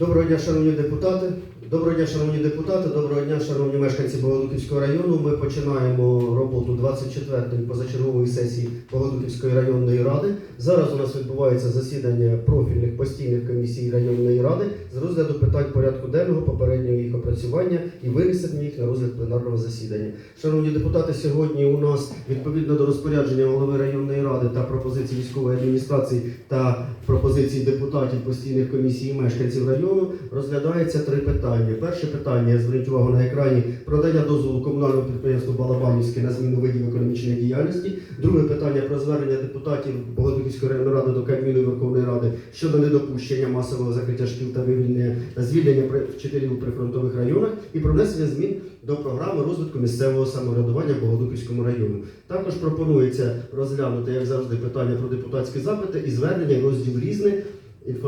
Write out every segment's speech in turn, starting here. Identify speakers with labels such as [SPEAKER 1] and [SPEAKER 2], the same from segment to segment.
[SPEAKER 1] Доброго дня, шановні депутати. Доброго дня, шановні депутати. Доброго дня, шановні мешканці Богодухівського району. Ми починаємо роботу 24-ї позачергової сесії Богодухівської районної ради. Зараз у нас відбувається засідання профільних постійних комісій районної ради з розгляду питань порядку денного, попереднього їх опрацювання і винесення їх на розгляд пленарного засідання. Шановні депутати, сьогодні у нас відповідно до розпорядження голови районної ради та пропозицій військової адміністрації та пропозицій депутатів постійних комісій і мешканців району розглядається три питання. Перше питання зверніть увагу на екрані про надання дозволу комунальному підприємству Балабанівське на зміну видів економічної діяльності. Друге питання про звернення депутатів Богодухівської районної ради до Кабміну Верховної Ради щодо недопущення масового закриття шкіл та вивільнення звільнення вчителів у прифронтових районах і про внесення змін до програми розвитку місцевого самоврядування в Богодухівському району. Також пропонується розглянути, як завжди, питання про депутатські запити і звернення розділ різне.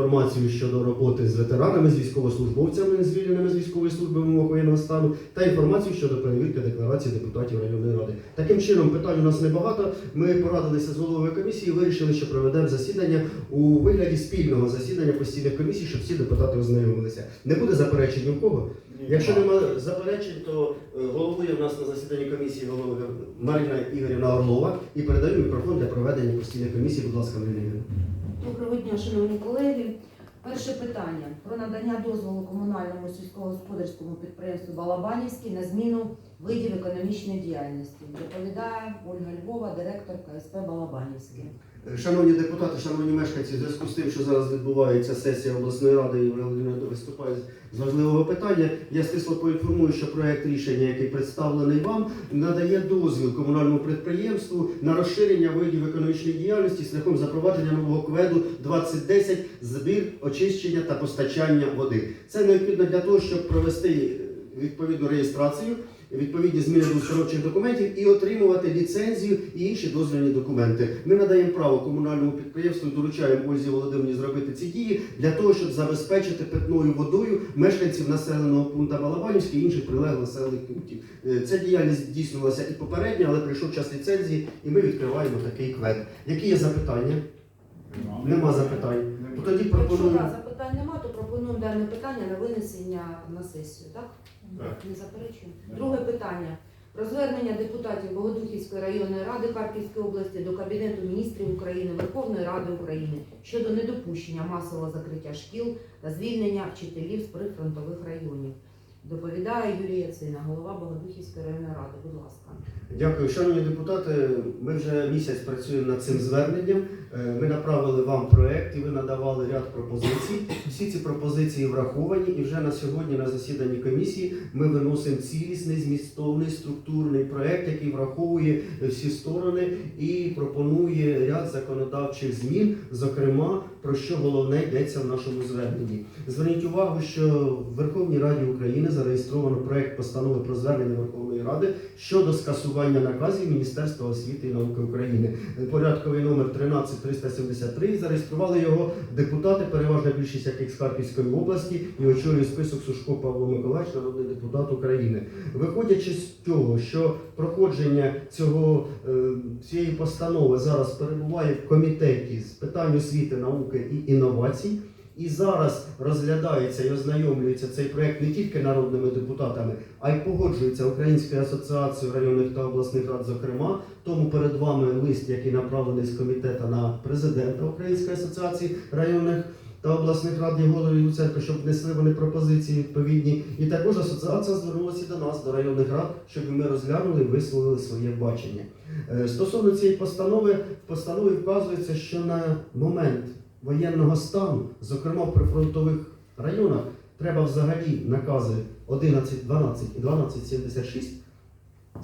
[SPEAKER 1] Інформацію щодо роботи з ветеранами, з військовослужбовцями, звільненими з військової служби в умовах воєнного стану, та інформацію щодо перевірки декларацій депутатів районної ради. Таким чином, питань у нас небагато. Ми порадилися з головою комісії, і вирішили, що проведемо засідання у вигляді спільного засідання постійних комісій, щоб всі депутати ознайомилися. Не буде заперечень ні в кого. Якщо немає заперечень, то е, головує в нас на засіданні комісії голова Марина Ігорівна Орлова і передаю мікрофон для проведення постійної комісії. Будь ласка, Марина Ігорівна.
[SPEAKER 2] Доброго дня, шановні колеги. Перше питання про надання дозволу комунальному сільськогосподарському підприємству Балабанівський на зміну видів економічної діяльності. Доповідає Ольга Львова, директор КСП Балабанівське.
[SPEAKER 1] Шановні депутати, шановні мешканці, в зв'язку з тим, що зараз відбувається сесія обласної ради і Володимир виступає з важливого питання, я стисло поінформую, що проект рішення, який представлений вам, надає дозвіл комунальному підприємству на розширення видів економічної діяльності шляхом запровадження нового кведу 2010 збір, очищення та постачання води. Це необхідно для того, щоб провести відповідну реєстрацію відповідні зміни до установчих документів і отримувати ліцензію і інші дозвільні документи. Ми надаємо право комунальному підприємству, доручаємо Ользі Володимирівні зробити ці дії для того, щоб забезпечити питною водою мешканців населеного пункту Балабанівський і інших прилеглих населених пунктів. Е, Ця діяльність здійснювалася і попередньо, але прийшов час ліцензії, і ми відкриваємо такий квет. Які є запитання? Нема запитань. То тоді
[SPEAKER 2] Якщо запитань немає, то пропонуємо дане питання на винесення на сесію. Так? Не заперечуємо. Друге питання. Про звернення депутатів Богодухівської районної ради Харківської області до Кабінету міністрів України, Верховної Ради України щодо недопущення масового закриття шкіл та звільнення вчителів з прифронтових районів. Доповідає Юрія Цина, голова Богодухівської районної ради. Будь ласка.
[SPEAKER 1] Дякую, шановні депутати. Ми вже місяць працюємо над цим зверненням. Е, Ми направили вам проект і ви надавали ряд пропозицій. Всі ці пропозиції враховані, і вже на сьогодні на засіданні комісії ми виносимо цілісний, змістовний, структурний проект, який враховує всі сторони і пропонує ряд законодавчих змін, зокрема про що головне йдеться в нашому зверненні. Зверніть увагу, що в Верховній Раді України зареєстровано проект постанови про звернення Верховної Ради щодо скасування наказів Міністерства освіти і науки України. Порядковий номер 13373. Зареєстрували його депутати, переважна більшість яких з Харківської області, і очолює список Сушко Павло Миколаївич, народний депутат України. Виходячи з того, що проходження цього е, цієї постанови зараз перебуває в комітеті з питань освіти, науки і інновацій. І зараз розглядається і ознайомлюється цей проект не тільки народними депутатами, а й погоджується Українською асоціацією районних та обласних рад, зокрема. Тому перед вами лист, який направлений з комітету на президента Української асоціації районних та обласних рад Єголові Луценко, щоб внесли вони пропозиції відповідні. І також асоціація звернулася до нас, до районних рад, щоб ми розглянули і висловили своє бачення. Е, Стосовно цієї постанови, в постанові вказується, що на момент воєнного стану, зокрема в прифронтових районах, треба взагалі накази 11, 12 і 1276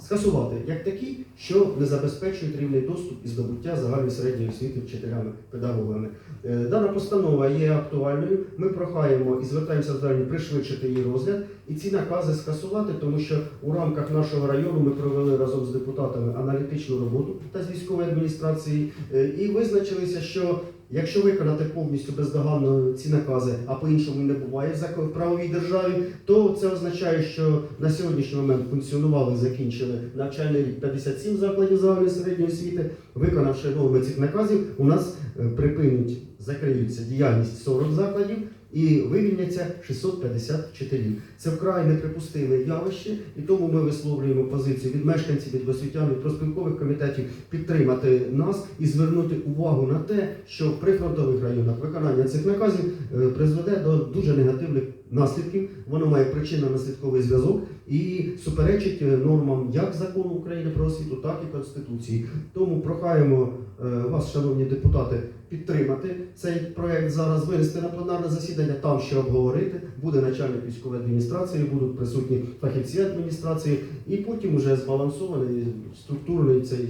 [SPEAKER 1] скасувати як такі, що не забезпечують рівний доступ і здобуття загальної середньої освіти вчителями, педагогами. Е, Дана постанова є актуальною. Ми прохаємо і звертаємося зверненням пришвидшити її розгляд і ці накази скасувати, тому що у рамках нашого району ми провели разом з депутатами аналітичну роботу та з військової адміністрації е, і визначилися, що Якщо виконати повністю бездоганно ці накази, а по-іншому не буває в правовій державі, то це означає, що на сьогоднішній момент функціонували, закінчили навчальний рік 57 закладів загальної середньої освіти. Виконавши норми цих наказів, у нас припинить, припинять, закриються діяльність 40 закладів і вивільняться 650 вчителів. Це вкрай неприпустиме явище, і тому ми висловлюємо позицію від мешканців, від освітян, від проспілкових комітетів підтримати нас і звернути увагу на те, що в прифронтових районах виконання цих наказів е, призведе до дуже негативних наслідків. Воно має причинно-наслідковий зв'язок і суперечить е, нормам як закону України про освіту, так і Конституції. Тому прохаємо е, вас, шановні депутати, підтримати цей проект зараз, винести на пленарне засідання, там ще обговорити. Буде начальник військової адміністрації, будуть присутні фахівці адміністрації, і потім вже збалансований структурний цей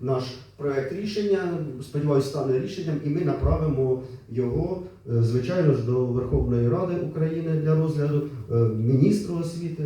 [SPEAKER 1] наш проект рішення. Сподіваюся, стане рішенням, і ми направимо його, е, звичайно ж, до Верховної Ради України для розгляду, е, міністру освіти.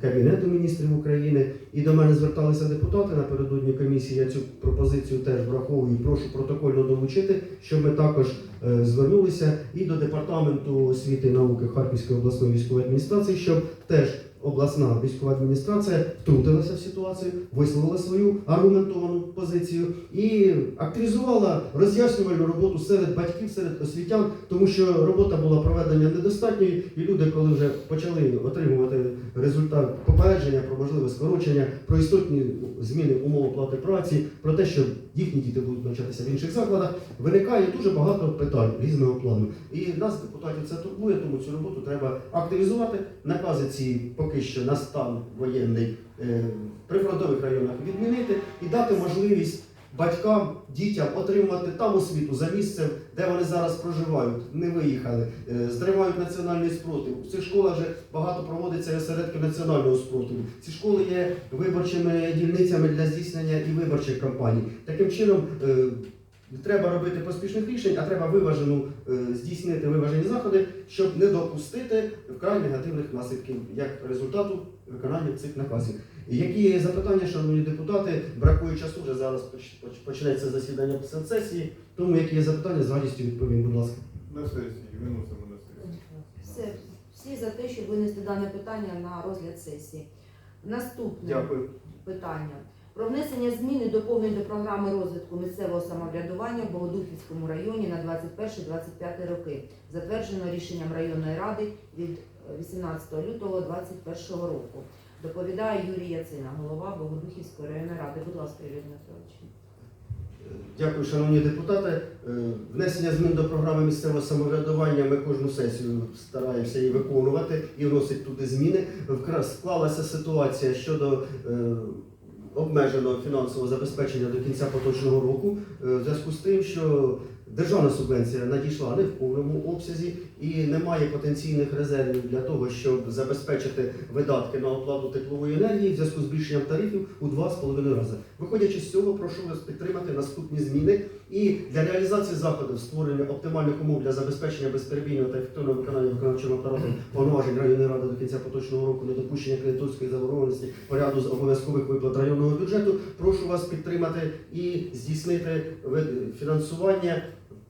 [SPEAKER 1] Кабінету міністрів України і до мене зверталися депутати напередодні комісії. Я цю пропозицію теж враховую. і Прошу протокольно долучити, щоб ми також е, звернулися і до департаменту освіти і науки Харківської обласної військової адміністрації, щоб теж обласна військова адміністрація втрутилася в ситуацію, висловила свою аргументовану позицію і активізувала роз'яснювальну роботу серед батьків, серед освітян, тому що робота була проведена недостатньою, і люди, коли вже почали отримувати результат попередження про можливе скорочення, про істотні зміни умов оплати праці, про те, що їхні діти будуть навчатися в інших закладах, виникає дуже багато питань різного плану. І нас, депутатів, це турбує, тому цю роботу треба активізувати. Накази ці поки що на стан воєнний е, в прифронтових районах відмінити і дати можливість батькам, дітям отримувати там освіту за місцем, де вони зараз проживають, не виїхали, е, зривають національний спротив. В цих школах вже багато проводиться і осередків національного спротиву. Ці школи є виборчими дільницями для здійснення і виборчих кампаній. Таким чином. Не треба робити поспішних рішень, а треба виважену е, здійснити виважені заходи, щоб не допустити вкрай негативних наслідків як результату виконання цих наказів. Які є запитання, шановні депутати, бракує часу, вже зараз поч- поч- почнеться засідання сесії, тому які є запитання, з радістю відповім, будь ласка.
[SPEAKER 3] На сесії, виносимо на сесію.
[SPEAKER 2] Все, всі за те, щоб винести дане питання на розгляд сесії. Наступне
[SPEAKER 1] Дякую.
[SPEAKER 2] питання. Про внесення змін і доповнень до програми розвитку місцевого самоврядування в Богодухівському районі на 21-25 роки, затверджено рішенням районної ради від е, 18 лютого 2021 року. Доповідає Юрій Яцина, голова Богодухівської районної ради. Будь ласка, Юрій Дмитрович.
[SPEAKER 1] Дякую, шановні депутати. Е, Внесення змін до програми місцевого самоврядування ми кожну сесію стараємося її виконувати і вносить туди зміни. Склалася ситуація щодо обмеженого фінансового забезпечення до кінця поточного року, е, в зв'язку з тим, що державна субвенція надійшла не в повному обсязі і немає потенційних резервів для того, щоб забезпечити видатки на оплату теплової енергії в зв'язку з збільшенням тарифів у 2,5 рази. Виходячи з цього, прошу вас підтримати наступні зміни і для реалізації заходів створення оптимальних умов для забезпечення безперебійного та ефективного виконання виконавчим апаратом повноважень районної ради до кінця поточного року недопущення кредиторської заборгованості поряду з обов'язкових виплат районного бюджету. Прошу вас підтримати і здійснити фінансування.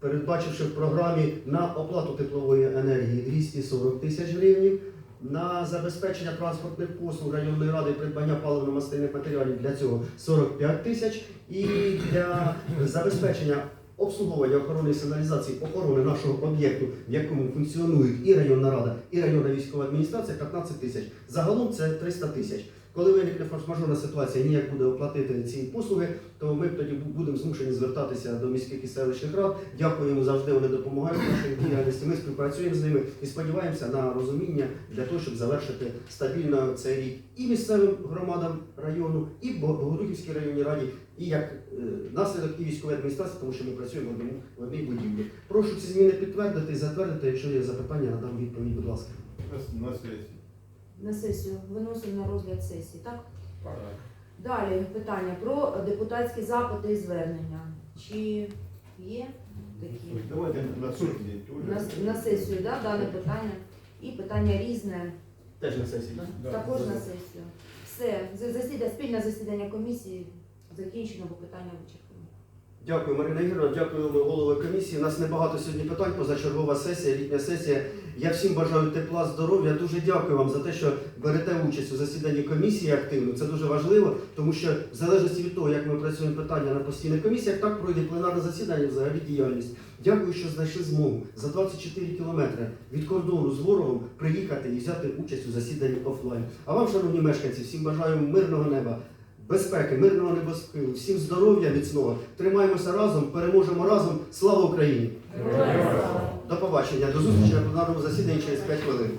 [SPEAKER 1] Передбачивши в програмі на оплату теплової енергії 240 тисяч гривень, на забезпечення транспортних послуг районної ради придбання паливно-мастильних матеріалів для цього 45 тисяч і для забезпечення обслуговування охорони і сигналізації охорони нашого об'єкту, в якому функціонують і районна рада, і районна військова адміністрація 15 тисяч. Загалом це 300 тисяч. Коли виникне форс-мажорна ситуація, ніяк буде оплатити ці послуги, то ми тоді будемо змушені звертатися до міських і селищних рад. Дякуємо завжди. Вони допомагають нашій діяльності. Ми співпрацюємо з ними і сподіваємося на розуміння для того, щоб завершити стабільно цей рік і місцевим громадам району, і Бо- Богодухівській районній раді, і як е, наслідок і військової адміністрації, тому що ми працюємо в одному в одній будівлі. Прошу ці зміни підтвердити і затвердити. Якщо є запитання, надам відповідь, будь ласка.
[SPEAKER 3] На-
[SPEAKER 2] сесію виносимо на розгляд сесії, так?
[SPEAKER 3] Так.
[SPEAKER 2] Далі питання про депутатські запити і звернення. Чи є такі?
[SPEAKER 3] Давайте на сесії.
[SPEAKER 2] На, на сесію, да, дане питання. І питання різне,
[SPEAKER 1] Теж на сесії. так?
[SPEAKER 3] Да,
[SPEAKER 2] також
[SPEAKER 3] да,
[SPEAKER 2] на сесію. Все, засідання, спільне засідання комісії закінчено, бо питання вичерпано.
[SPEAKER 1] Дякую, Марина Ігорівна. Дякую голови комісії. У нас небагато сьогодні питань. Позачергова сесія, літня сесія. Я всім бажаю тепла, здоров'я. Дуже дякую вам за те, що берете участь у засіданні комісії активно. Це дуже важливо, тому що в залежності від того, як ми працюємо питання на постійних комісіях, так пройде пленарне засідання, взагалі діяльність. Дякую, що знайшли змогу за 24 кілометри від кордону з ворогом приїхати і взяти участь у засіданні офлайн. А вам, шановні мешканці, всім бажаю мирного неба. Безпеки, мирного небоскилу, всім здоров'я міцного. Тримаємося разом, переможемо разом. Слава Україні! До побачення, до зустрічі на пленарному засіданні через 5 хвилин.